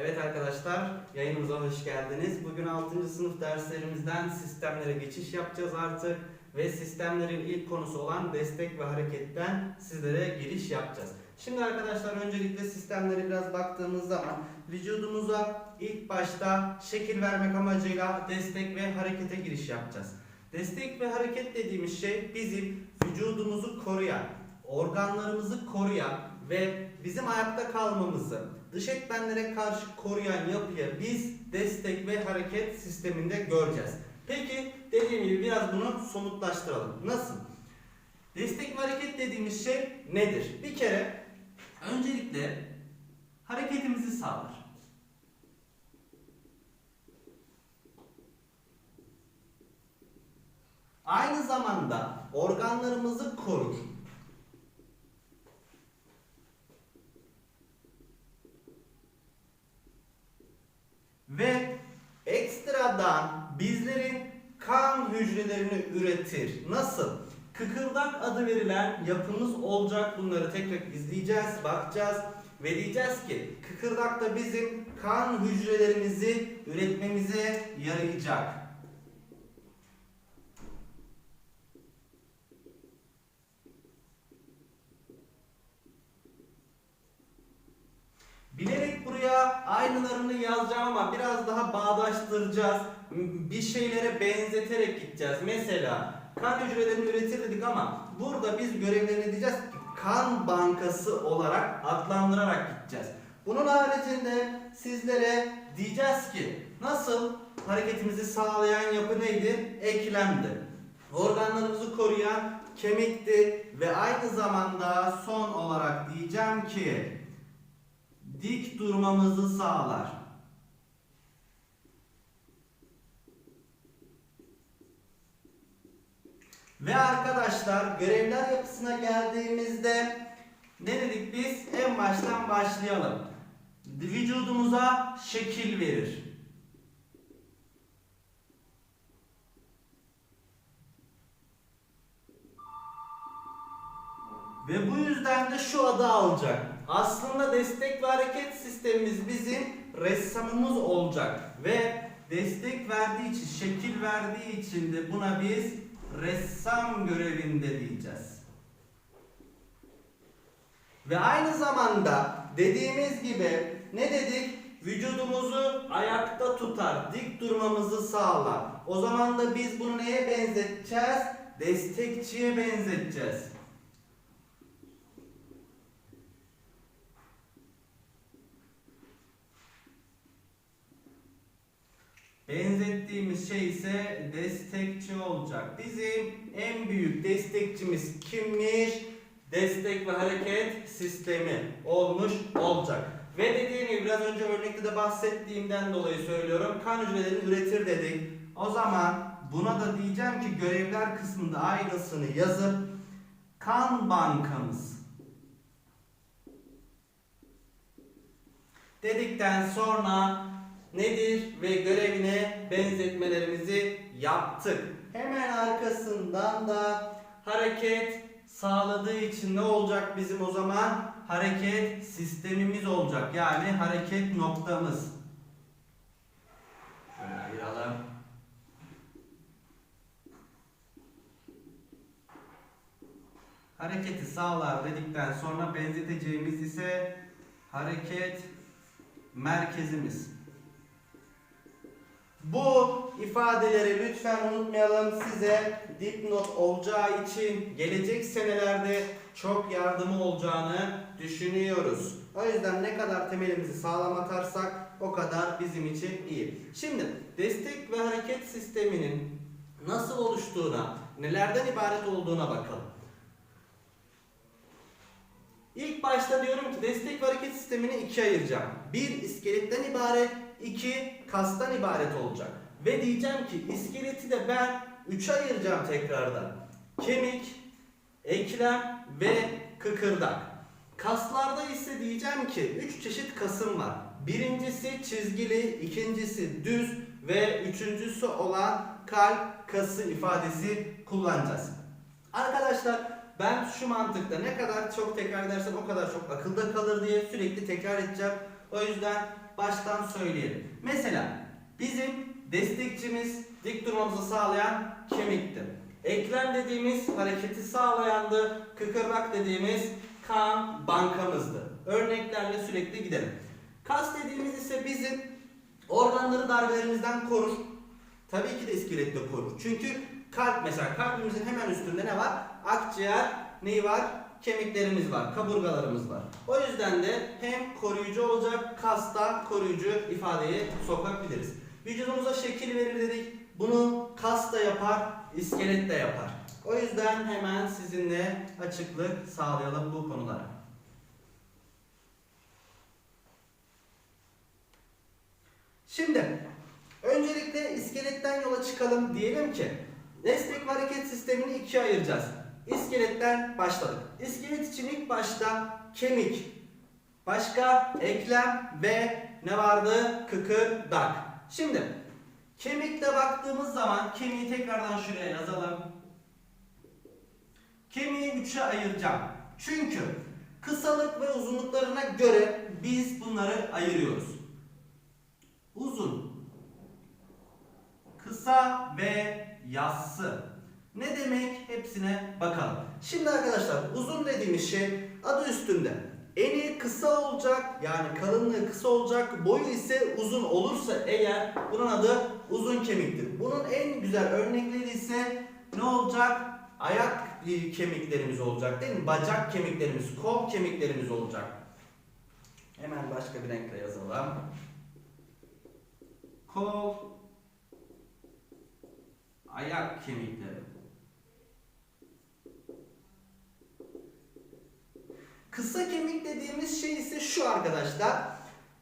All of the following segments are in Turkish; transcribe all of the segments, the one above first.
Evet arkadaşlar, yayınımıza hoş geldiniz. Bugün 6. sınıf derslerimizden sistemlere geçiş yapacağız artık ve sistemlerin ilk konusu olan destek ve hareketten sizlere giriş yapacağız. Şimdi arkadaşlar öncelikle sistemlere biraz baktığımız zaman vücudumuza ilk başta şekil vermek amacıyla destek ve harekete giriş yapacağız. Destek ve hareket dediğimiz şey bizim vücudumuzu koruyan, organlarımızı koruyan ve bizim ayakta kalmamızı dış etmenlere karşı koruyan yapıya biz destek ve hareket sisteminde göreceğiz. Peki dediğim gibi biraz bunu somutlaştıralım. Nasıl? Destek ve hareket dediğimiz şey nedir? Bir kere öncelikle hareketimizi sağlar. Aynı zamanda organlarımızı korur. Kan hücrelerini üretir. Nasıl? Kıkırdak adı verilen yapımız olacak. Bunları tekrar izleyeceğiz, bakacağız ve diyeceğiz ki kıkırdak da bizim kan hücrelerimizi üretmemize yarayacak. Bilerek buraya aynılarını yazacağım ama biraz daha bağdaştıracağız. Bir şeylere benzeterek gideceğiz. Mesela kan hücrelerini üretir dedik ama burada biz görevlerini diyeceğiz kan bankası olarak adlandırarak gideceğiz. Bunun haricinde sizlere diyeceğiz ki nasıl hareketimizi sağlayan yapı neydi? Eklemdi. Organlarımızı koruyan kemikti ve aynı zamanda son olarak diyeceğim ki dik durmamızı sağlar. Ve arkadaşlar görevler yapısına geldiğimizde ne dedik biz? En baştan başlayalım. Vücudumuza şekil verir. Ve bu yüzden de şu adı alacak. Aslında destek ve hareket sistemimiz bizim ressamımız olacak. Ve destek verdiği için, şekil verdiği için de buna biz ressam görevinde diyeceğiz. Ve aynı zamanda dediğimiz gibi ne dedik? Vücudumuzu ayakta tutar, dik durmamızı sağlar. O zaman da biz bunu neye benzeteceğiz? Destekçiye benzeteceğiz. Benzettiğimiz şey ise destekçi olacak. Bizim en büyük destekçimiz kimmiş? Destek ve hareket sistemi olmuş olacak. Ve dediğim gibi biraz önce örnekte de bahsettiğimden dolayı söylüyorum. Kan hücrelerini üretir dedik. O zaman buna da diyeceğim ki görevler kısmında aynısını yazıp kan bankamız dedikten sonra nedir ve görevine benzetmelerimizi yaptık. Hemen arkasından da hareket sağladığı için ne olacak bizim o zaman? Hareket sistemimiz olacak. Yani hareket noktamız. Şöyle ayıralım. Hareketi sağlar dedikten sonra benzeteceğimiz ise hareket merkezimiz. Bu ifadeleri lütfen unutmayalım. Size dipnot olacağı için gelecek senelerde çok yardımı olacağını düşünüyoruz. O yüzden ne kadar temelimizi sağlam atarsak o kadar bizim için iyi. Şimdi destek ve hareket sisteminin nasıl oluştuğuna, nelerden ibaret olduğuna bakalım. İlk başta diyorum ki destek ve hareket sistemini ikiye ayıracağım. Bir iskeletten ibaret, iki kastan ibaret olacak. Ve diyeceğim ki iskeleti de ben üçe ayıracağım tekrardan. Kemik, eklem ve kıkırdak. Kaslarda ise diyeceğim ki üç çeşit kasım var. Birincisi çizgili, ikincisi düz ve üçüncüsü olan kalp kası ifadesi kullanacağız. Arkadaşlar ben şu mantıkta ne kadar çok tekrar edersem o kadar çok akılda kalır diye sürekli tekrar edeceğim. O yüzden baştan söyleyelim. Mesela bizim destekçimiz dik durmamızı sağlayan kemikti. Eklem dediğimiz hareketi sağlayandı. Kıkırdak dediğimiz kan bankamızdı. Örneklerle sürekli gidelim. Kas dediğimiz ise bizim organları darbelerimizden korur. Tabii ki de iskelette korur. Çünkü kalp mesela kalbimizin hemen üstünde ne var? Akciğer neyi var? Kemiklerimiz var, kaburgalarımız var. O yüzden de hem koruyucu olacak, kasta koruyucu ifadeyi sokabiliriz. Vücudumuza şekil verir dedik. Bunu kas da yapar, iskelet de yapar. O yüzden hemen sizinle açıklık sağlayalım bu konulara. Şimdi öncelikle iskeletten yola çıkalım diyelim ki destek hareket sistemini ikiye ayıracağız. İskeletten başladık. İskelet için ilk başta kemik, başka eklem ve ne vardı? Kıkırdak. Şimdi kemikte baktığımız zaman kemiği tekrardan şuraya yazalım. Kemiği üçe ayıracağım. Çünkü kısalık ve uzunluklarına göre biz bunları ayırıyoruz. Uzun, kısa ve yassı. Ne demek? Hepsine bakalım. Şimdi arkadaşlar uzun dediğimiz şey adı üstünde. Eni kısa olacak yani kalınlığı kısa olacak boyu ise uzun olursa eğer bunun adı uzun kemiktir. Bunun en güzel örnekleri ise ne olacak? Ayak kemiklerimiz olacak değil mi? Bacak kemiklerimiz, kol kemiklerimiz olacak. Hemen başka bir renkle yazalım. Kol, ayak kemikleri. Kısa kemik dediğimiz şey ise şu arkadaşlar.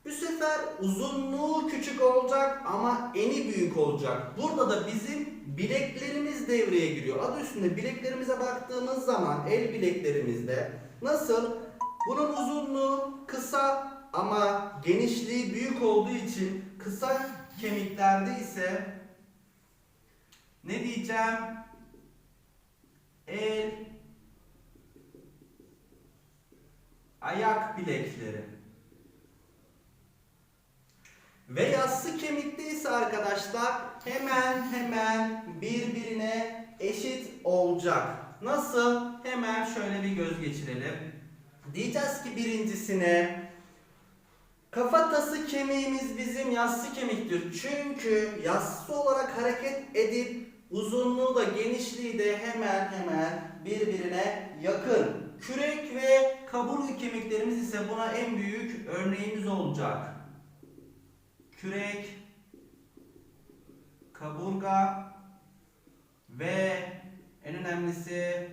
Bu sefer uzunluğu küçük olacak ama eni büyük olacak. Burada da bizim bileklerimiz devreye giriyor. Adı üstünde bileklerimize baktığımız zaman el bileklerimizde nasıl? Bunun uzunluğu kısa ama genişliği büyük olduğu için kısa kemiklerde ise ne diyeceğim? El ayak bilekleri. Ve yassı kemikte ise arkadaşlar hemen hemen birbirine eşit olacak. Nasıl? Hemen şöyle bir göz geçirelim. Diyeceğiz ki birincisine kafatası kemiğimiz bizim yassı kemiktir. Çünkü yassı olarak hareket edip uzunluğu da genişliği de hemen hemen birbirine yakın. Kürek ve kemiklerimiz ise buna en büyük örneğimiz olacak. Kürek, kaburga ve en önemlisi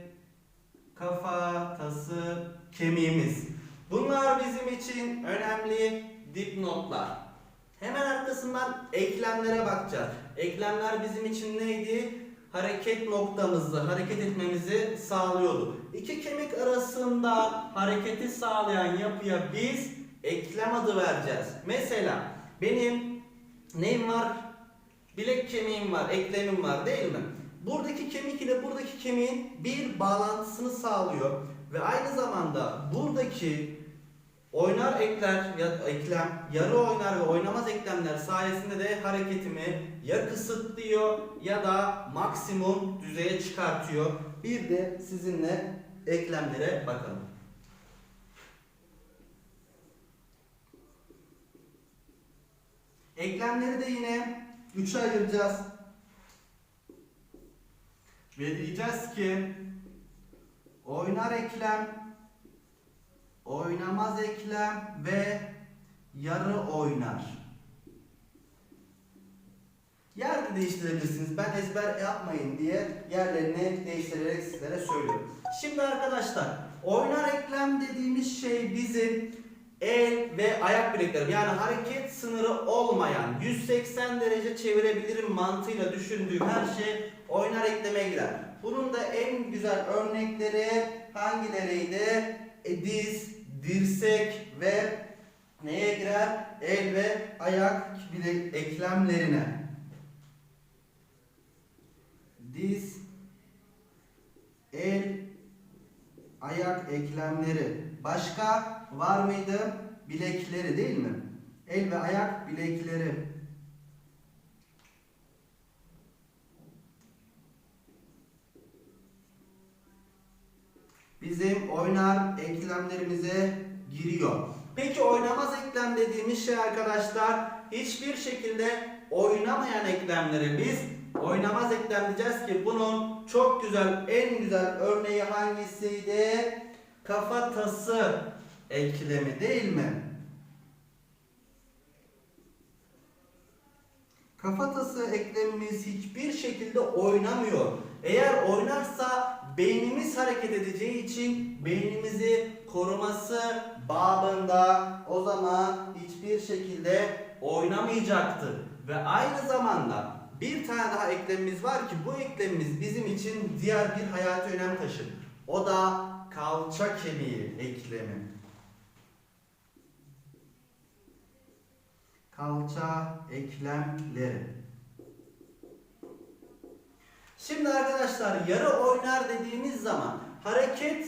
kafatası kemiğimiz. Bunlar bizim için önemli dipnotlar. Hemen arkasından eklemlere bakacağız. Eklemler bizim için neydi? Hareket noktamızı, hareket etmemizi sağlıyordu. İki kemik arasında hareketi sağlayan yapıya biz eklem adı vereceğiz. Mesela benim neyim var? Bilek kemiğim var, eklemim var değil mi? Buradaki kemik ile buradaki kemiğin bir bağlantısını sağlıyor ve aynı zamanda buradaki oynar ekler ya eklem, yarı oynar ve oynamaz eklemler sayesinde de hareketimi ya kısıtlıyor ya da maksimum düzeye çıkartıyor. Bir de sizinle eklemlere bakalım. Eklemleri de yine üçe ayıracağız. Ve diyeceğiz ki oynar eklem, oynamaz eklem ve yarı oynar. Yer de değiştirebilirsiniz. Ben ezber yapmayın diye yerlerini değiştirerek sizlere söylüyorum. Şimdi arkadaşlar oynar eklem dediğimiz şey bizim el ve ayak bileklerim yani hareket sınırı olmayan 180 derece çevirebilirim mantığıyla düşündüğüm her şey oynar ekleme girer. Bunun da en güzel örnekleri hangileriydi? E, diz, dirsek ve neye girer? El ve ayak bilek eklemlerine. Diz, el, ayak eklemleri. Başka var mıydı? Bilekleri değil mi? el ve ayak bilekleri. Bizim oynar eklemlerimize giriyor. Peki oynamaz eklem dediğimiz şey arkadaşlar hiçbir şekilde oynamayan eklemleri biz oynamaz eklem diyeceğiz ki bunun çok güzel en güzel örneği hangisiydi? Kafatası eklemi değil mi? Kafatası eklemimiz hiçbir şekilde oynamıyor. Eğer oynarsa beynimiz hareket edeceği için beynimizi koruması babında o zaman hiçbir şekilde oynamayacaktır. Ve aynı zamanda bir tane daha eklemimiz var ki bu eklemimiz bizim için diğer bir hayati önem taşır. O da kalça kemiği eklemi. Kalça eklemleri. Şimdi arkadaşlar yarı oynar dediğimiz zaman hareket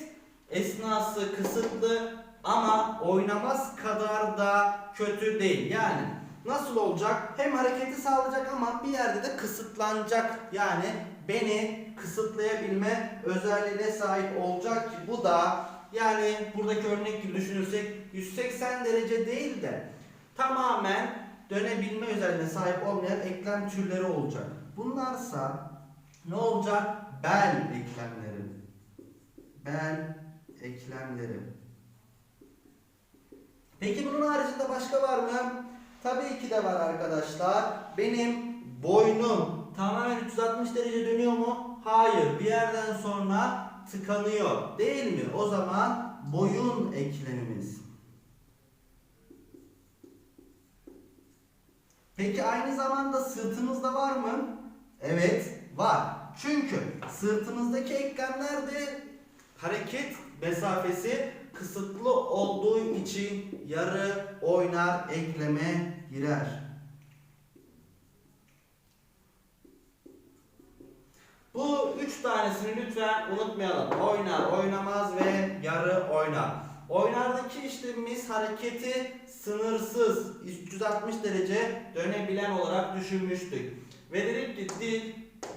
esnası kısıtlı ama oynamaz kadar da kötü değil. Yani nasıl olacak? Hem hareketi sağlayacak ama bir yerde de kısıtlanacak. Yani beni kısıtlayabilme özelliğine sahip olacak ki bu da yani buradaki örnek gibi düşünürsek 180 derece değil de tamamen dönebilme özelliğine sahip olmayan eklem türleri olacak. Bunlarsa ne olacak? Bel eklemleri. Bel eklemleri. Peki bunun haricinde başka var mı? Tabii ki de var arkadaşlar. Benim boynum tamamen 360 derece dönüyor mu? Hayır. Bir yerden sonra tıkanıyor. Değil mi? O zaman boyun eklemimiz. Peki aynı zamanda sırtımızda var mı? Evet, var. Çünkü sırtımızdaki eklemler de hareket mesafesi kısıtlı olduğu için yarı oynar ekleme girer. Bu üç tanesini lütfen unutmayalım. Oynar, oynamaz ve yarı oynar. Oynardaki işlemimiz hareketi sınırsız 360 derece dönebilen olarak düşünmüştük. Ve dedik ki dil,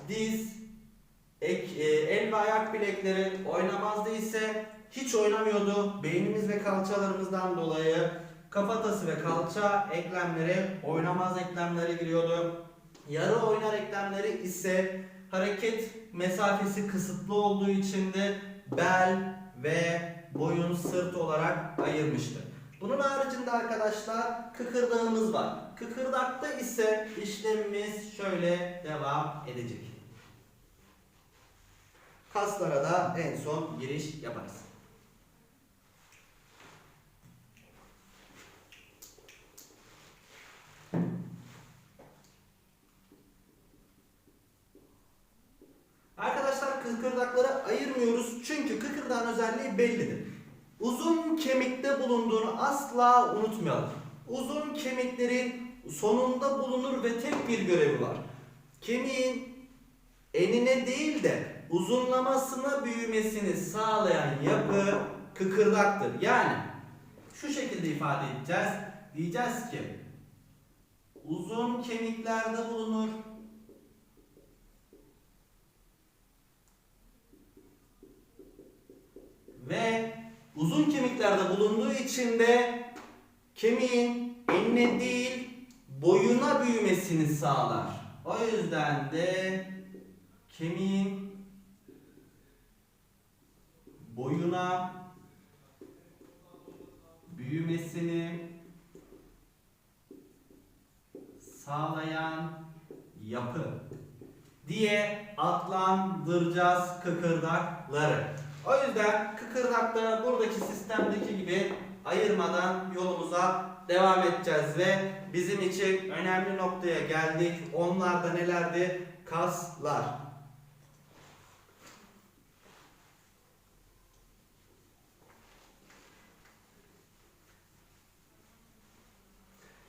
diz, ek, e, el ve ayak bilekleri oynamazdı ise hiç oynamıyordu. Beynimiz ve kalçalarımızdan dolayı kafatası ve kalça eklemleri oynamaz eklemlere giriyordu. Yarı oynar eklemleri ise hareket mesafesi kısıtlı olduğu için de bel ve boyun sırt olarak ayırmıştır. Bunun haricinde arkadaşlar kıkırdağımız var. Kıkırdakta ise işlemimiz şöyle devam edecek. Kaslara da en son giriş yaparız. Arkadaşlar kıkırdakları ayırmıyoruz çünkü kıkırdağın özelliği bellidir. Uzun kemikte bulunduğunu asla unutmayalım. Uzun kemiklerin sonunda bulunur ve tek bir görevi var. Kemiğin enine değil de uzunlamasına büyümesini sağlayan yapı kıkırdaktır. Yani şu şekilde ifade edeceğiz. Diyeceğiz ki uzun kemiklerde bulunur ve uzun kemiklerde bulunduğu için de kemiğin enine değil boyuna büyümesini sağlar. O yüzden de kemiğin boyuna büyümesini sağlayan yapı diye adlandıracağız kıkırdakları. O yüzden kıkırdakları buradaki sistemdeki gibi ayırmadan yolumuza devam edeceğiz ve bizim için önemli noktaya geldik. Onlar da nelerdi? Kaslar.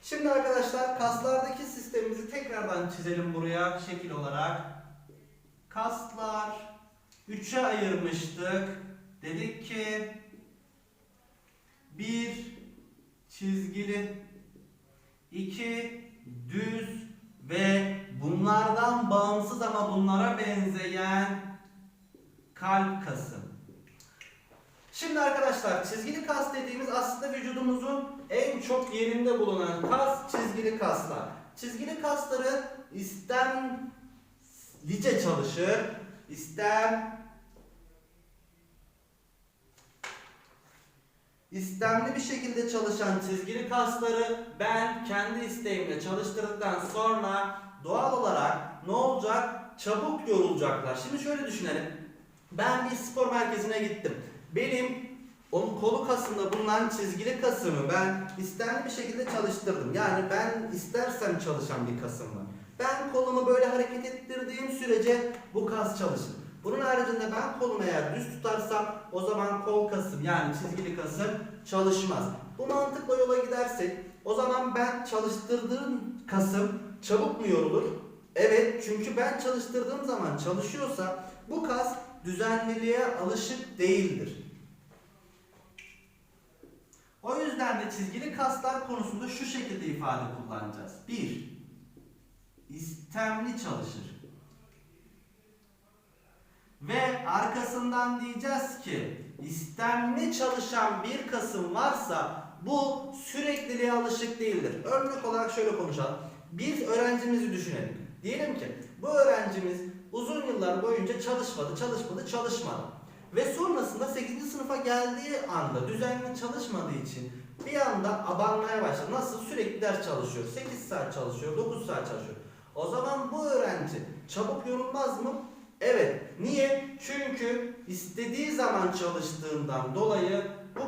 Şimdi arkadaşlar kaslardaki sistemimizi tekrardan çizelim buraya şekil olarak. Kaslar 3'e ayırmıştık. Dedik ki bir çizgili iki düz ve bunlardan bağımsız ama bunlara benzeyen kalp kası. Şimdi arkadaşlar çizgili kas dediğimiz aslında vücudumuzun en çok yerinde bulunan kas çizgili kaslar. Çizgili kasları istemlice çalışır. İstem İstemli bir şekilde çalışan çizgili kasları ben kendi isteğimle çalıştırdıktan sonra doğal olarak ne olacak? Çabuk yorulacaklar. Şimdi şöyle düşünelim. Ben bir spor merkezine gittim. Benim onun kolu kasında bulunan çizgili kasımı ben istemli bir şekilde çalıştırdım. Yani ben istersem çalışan bir kasım var. Ben kolumu böyle hareket ettirdiğim sürece bu kas çalışır. Bunun haricinde ben kolumu eğer düz tutarsam o zaman kol kasım yani çizgili kasım çalışmaz. Bu mantıkla yola gidersek o zaman ben çalıştırdığım kasım çabuk mu yorulur? Evet çünkü ben çalıştırdığım zaman çalışıyorsa bu kas düzenliliğe alışık değildir. O yüzden de çizgili kaslar konusunda şu şekilde ifade kullanacağız. 1. İstemli çalışır. Ve arkasından diyeceğiz ki istemli çalışan bir kasım varsa bu sürekliliğe alışık değildir. Örnek olarak şöyle konuşalım. Bir öğrencimizi düşünelim. Diyelim ki bu öğrencimiz uzun yıllar boyunca çalışmadı, çalışmadı, çalışmadı. Ve sonrasında 8. sınıfa geldiği anda düzenli çalışmadığı için bir anda abanmaya başladı. Nasıl? Sürekli ders çalışıyor. 8 saat çalışıyor, 9 saat çalışıyor. O zaman bu öğrenci çabuk yorulmaz mı? Evet. Niye? Çünkü istediği zaman çalıştığından dolayı bu,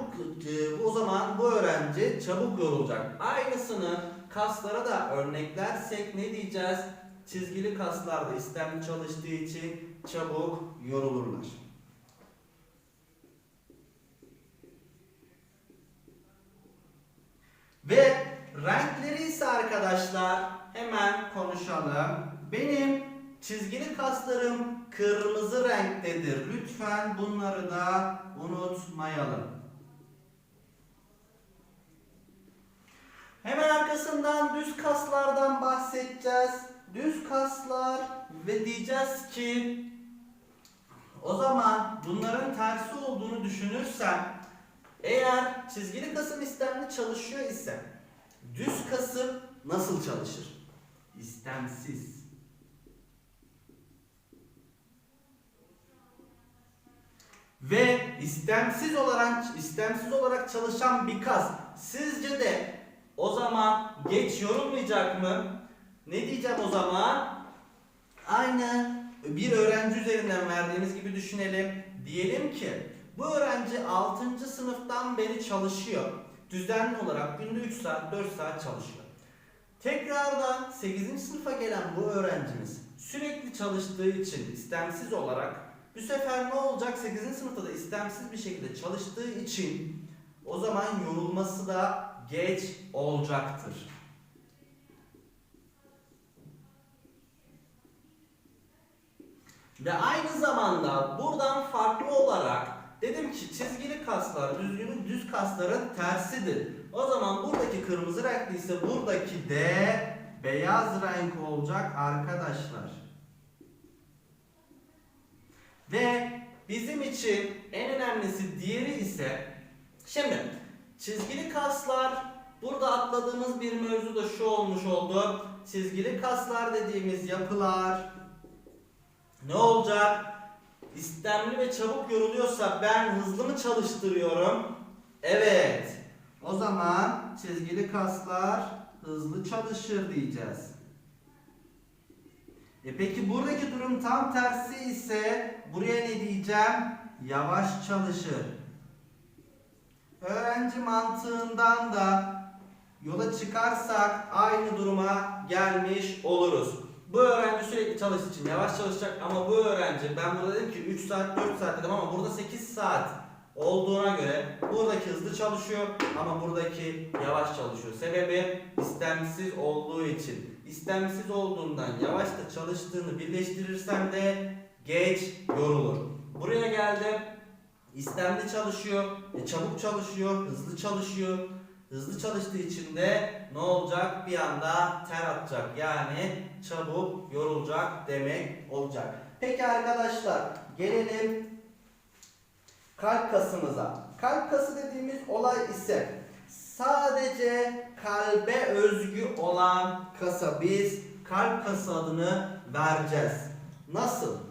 e, o zaman bu öğrenci çabuk yorulacak. Aynısını kaslara da örneklersek ne diyeceğiz? Çizgili kaslarda istemli çalıştığı için çabuk yorulurlar. Ve renkleri ise arkadaşlar hemen konuşalım. Benim çizgili kaslarım kırmızı renktedir. Lütfen bunları da unutmayalım. Hemen arkasından düz kaslardan bahsedeceğiz. Düz kaslar ve diyeceğiz ki o zaman bunların tersi olduğunu düşünürsem eğer çizgili kasım istemli çalışıyor ise düz kasım nasıl çalışır? İstemsiz. Ve istemsiz olarak istemsiz olarak çalışan bir kas sizce de o zaman geç yorulmayacak mı? Ne diyeceğim o zaman? Aynı bir öğrenci üzerinden verdiğimiz gibi düşünelim. Diyelim ki bu öğrenci 6. sınıftan beri çalışıyor. Düzenli olarak günde 3 saat 4 saat çalışıyor. Tekrardan 8. sınıfa gelen bu öğrencimiz sürekli çalıştığı için istemsiz olarak bu sefer ne olacak? 8. sınıfta da istemsiz bir şekilde çalıştığı için o zaman yorulması da geç olacaktır. Ve aynı zamanda buradan farklı olarak dedim ki çizgili kaslar düzgünün düz kasların tersidir. O zaman buradaki kırmızı renkli ise buradaki de beyaz renk olacak arkadaşlar. Ve bizim için en önemlisi diğeri ise şimdi çizgili kaslar burada atladığımız bir mevzu da şu olmuş oldu. Çizgili kaslar dediğimiz yapılar ne olacak? İstemli ve çabuk yoruluyorsa ben hızlı mı çalıştırıyorum? Evet. O zaman çizgili kaslar hızlı çalışır diyeceğiz. E peki buradaki durum tam tersi ise buraya ne diyeceğim? Yavaş çalışır. Öğrenci mantığından da yola çıkarsak aynı duruma gelmiş oluruz. Bu öğrenci sürekli çalıştığı için yavaş çalışacak ama bu öğrenci ben burada dedim ki 3 saat 4 saat dedim ama burada 8 saat olduğuna göre buradaki hızlı çalışıyor ama buradaki yavaş çalışıyor. Sebebi istemsiz olduğu için. İstemsiz olduğundan yavaş da çalıştığını birleştirirsem de geç yorulur. Buraya geldim. İstemli çalışıyor, e, çabuk çalışıyor, hızlı çalışıyor. Hızlı çalıştığı için de ne olacak? Bir anda ter atacak. Yani çabuk yorulacak demek olacak. Peki arkadaşlar gelelim kalp kasımıza. Kalp kası dediğimiz olay ise sadece kalbe özgü olan kasa biz kalp kası adını vereceğiz. Nasıl?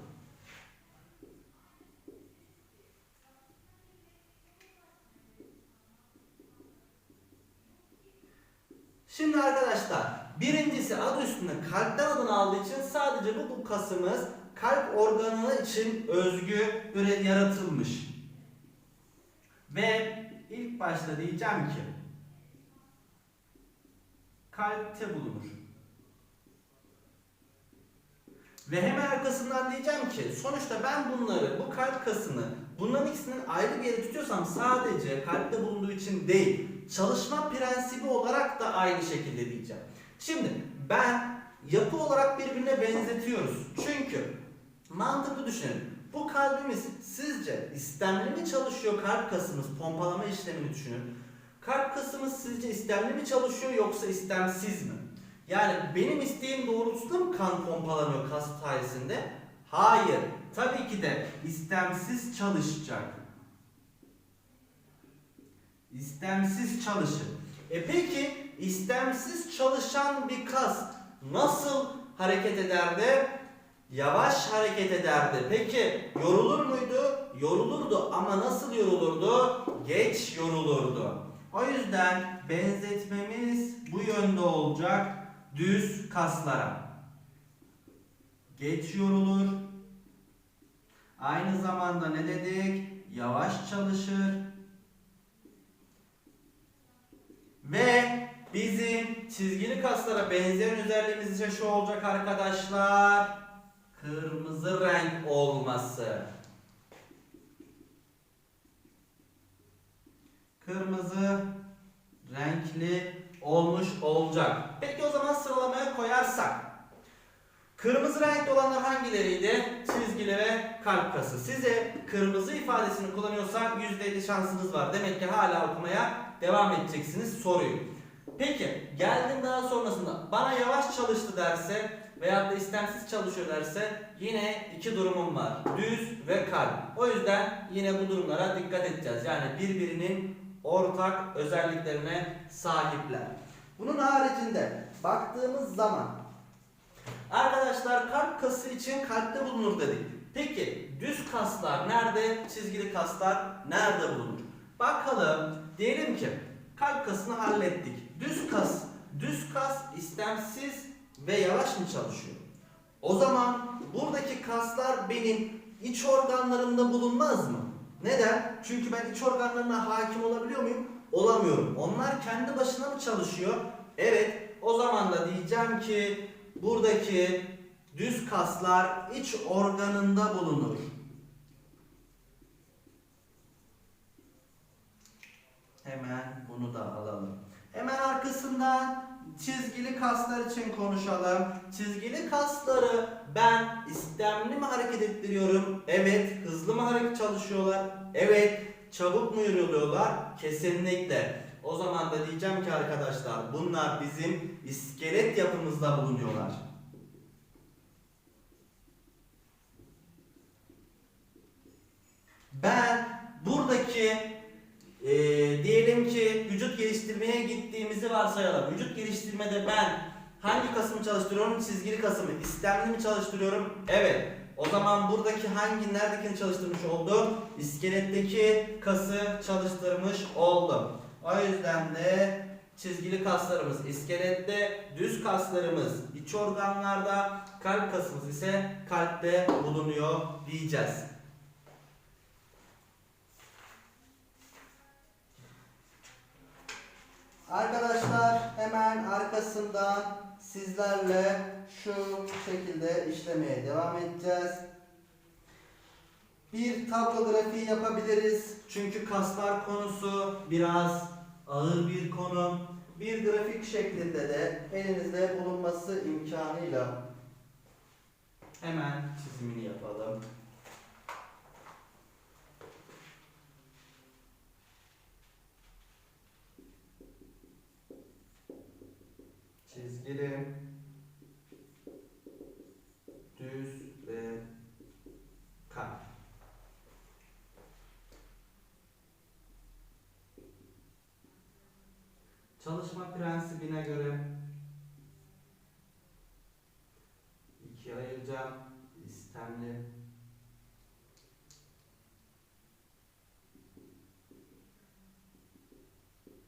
Şimdi arkadaşlar birincisi adı üstünde kalpten adını aldığı için sadece bu, bu kasımız kalp organı için özgü yaratılmış. Ve ilk başta diyeceğim ki kalpte bulunur. Ve hemen arkasından diyeceğim ki sonuçta ben bunları, bu kalp kasını, bunların ikisinin ayrı bir yere tutuyorsam sadece kalpte bulunduğu için değil, çalışma prensibi olarak da aynı şekilde diyeceğim. Şimdi ben yapı olarak birbirine benzetiyoruz. Çünkü mantıklı düşünün. Bu kalbimiz sizce istemli mi çalışıyor kalp kasımız pompalama işlemini düşünün. Kalp kasımız sizce istemli mi çalışıyor yoksa istemsiz mi? Yani benim isteğim doğrultusunda mı kan pompalanıyor kas sayesinde? Hayır. Tabii ki de istemsiz çalışacak. İstemsiz çalışır. E peki istemsiz çalışan bir kas nasıl hareket ederdi? Yavaş hareket ederdi. Peki yorulur muydu? Yorulurdu ama nasıl yorulurdu? Geç yorulurdu. O yüzden benzetmemiz bu yönde olacak düz kaslara. Geç yorulur. Aynı zamanda ne dedik? Yavaş çalışır. Ve bizim çizgili kaslara benzeyen özelliğimiz ise şu olacak arkadaşlar. Kırmızı renk olması. Kırmızı renkli olmuş olacak. Peki o zaman sıralamaya koyarsak. Kırmızı renkli olanlar hangileriydi? Çizgili ve kalp kası. Size kırmızı ifadesini kullanıyorsak %50 şansınız var. Demek ki hala okumaya devam edeceksiniz soruyu. Peki geldim daha sonrasında bana yavaş çalıştı derse veyahut da istemsiz çalışıyor derse yine iki durumum var. Düz ve kalp. O yüzden yine bu durumlara dikkat edeceğiz. Yani birbirinin ortak özelliklerine sahipler. Bunun haricinde baktığımız zaman arkadaşlar kalp kası için kalpte bulunur dedik. Peki düz kaslar nerede? Çizgili kaslar nerede bulunur? Bakalım diyelim ki kalp kasını hallettik. Düz kas, düz kas istemsiz ve yavaş mı çalışıyor? O zaman buradaki kaslar benim iç organlarımda bulunmaz mı? Neden? Çünkü ben iç organlarına hakim olabiliyor muyum? Olamıyorum. Onlar kendi başına mı çalışıyor? Evet. O zaman da diyeceğim ki buradaki düz kaslar iç organında bulunur. Hemen bunu da alalım. Hemen arkasından çizgili kaslar için konuşalım. Çizgili kasları ben istemli mi hareket ettiriyorum? Evet. Hızlı mı hareket çalışıyorlar? Evet. Çabuk mu yürüyorlar? Kesinlikle. O zaman da diyeceğim ki arkadaşlar bunlar bizim iskelet yapımızda bulunuyorlar. Ben buradaki e, diyelim ki vücut geliştirmeye gittiğimizi varsayalım. Vücut geliştirmede ben hangi kasımı çalıştırıyorum? Çizgili kasımı. İstemli mi çalıştırıyorum? Evet. O zaman buradaki hangi neredekini çalıştırmış oldum? İskeletteki kası çalıştırmış oldum. O yüzden de çizgili kaslarımız iskelette, düz kaslarımız iç organlarda, kalp kasımız ise kalpte bulunuyor diyeceğiz. Arkadaşlar hemen arkasından sizlerle şu şekilde işlemeye devam edeceğiz. Bir tablo grafiği yapabiliriz. Çünkü kaslar konusu biraz ağır bir konu. Bir grafik şeklinde de elinizde bulunması imkanıyla hemen çizimini yapalım. Çizgilim. Çalışma prensibine göre ikiye ayıracağım. İstemli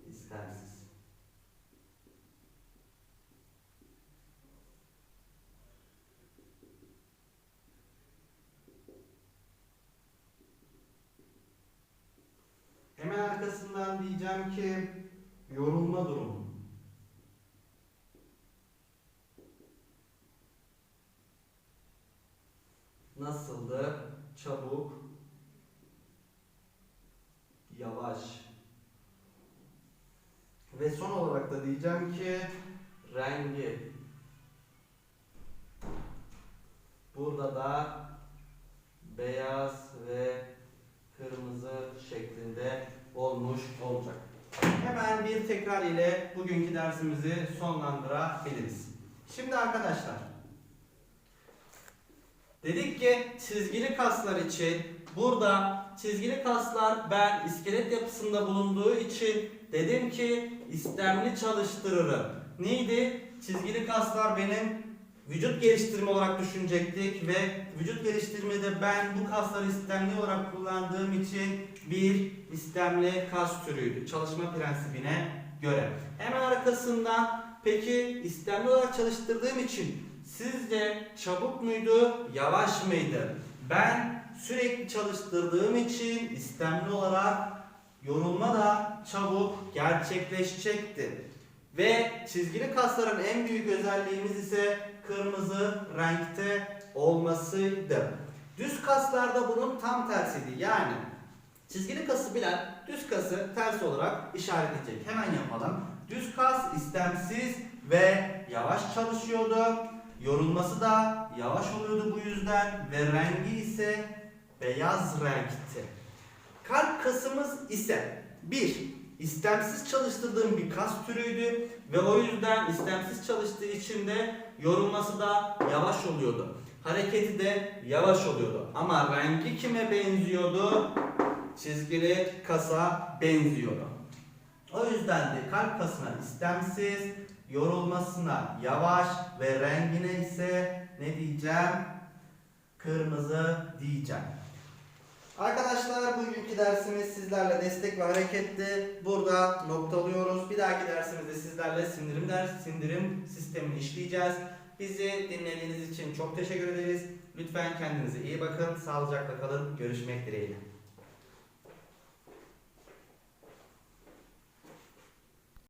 istemsiz. Hemen arkasından diyeceğim ki yorulma durumu. Nasıldı? Çabuk, yavaş. Ve son olarak da diyeceğim ki rengi. Burada da beyaz ve kırmızı şeklinde olmuş olacak. Bir tekrar ile bugünkü dersimizi sonlandırabiliriz. Şimdi arkadaşlar dedik ki çizgili kaslar için burada çizgili kaslar ben iskelet yapısında bulunduğu için dedim ki istemli çalıştırırım. Neydi? Çizgili kaslar benim vücut geliştirme olarak düşünecektik ve vücut geliştirmede ben bu kasları istemli olarak kullandığım için bir istemli kas türüydü çalışma prensibine göre. Hemen arkasından peki istemli olarak çalıştırdığım için sizce çabuk muydu, yavaş mıydı? Ben sürekli çalıştırdığım için istemli olarak yorulma da çabuk gerçekleşecekti. Ve çizgili kasların en büyük özelliğimiz ise kırmızı renkte olmasıydı. Düz kaslarda bunun tam tersiydi. Yani çizgili kası bilen düz kası ters olarak işaretleyecek. Hemen yapalım. Düz kas istemsiz ve yavaş çalışıyordu. Yorulması da yavaş oluyordu bu yüzden ve rengi ise beyaz renkti. Kalp kasımız ise bir istemsiz çalıştırdığım bir kas türüydü ve o yüzden istemsiz çalıştığı için de yorulması da yavaş oluyordu. Hareketi de yavaş oluyordu. Ama rengi kime benziyordu? Çizgili kasa benziyordu. O yüzden de kalp kasına istemsiz, yorulmasına yavaş ve rengine ise ne diyeceğim? Kırmızı diyeceğim. Arkadaşlar bugünkü dersimiz sizlerle destek ve hareketti. Burada noktalıyoruz. Bir dahaki dersimizde sizlerle sindirim ders, sindirim sistemini işleyeceğiz. Bizi dinlediğiniz için çok teşekkür ederiz. Lütfen kendinize iyi bakın. Sağlıcakla kalın. Görüşmek dileğiyle.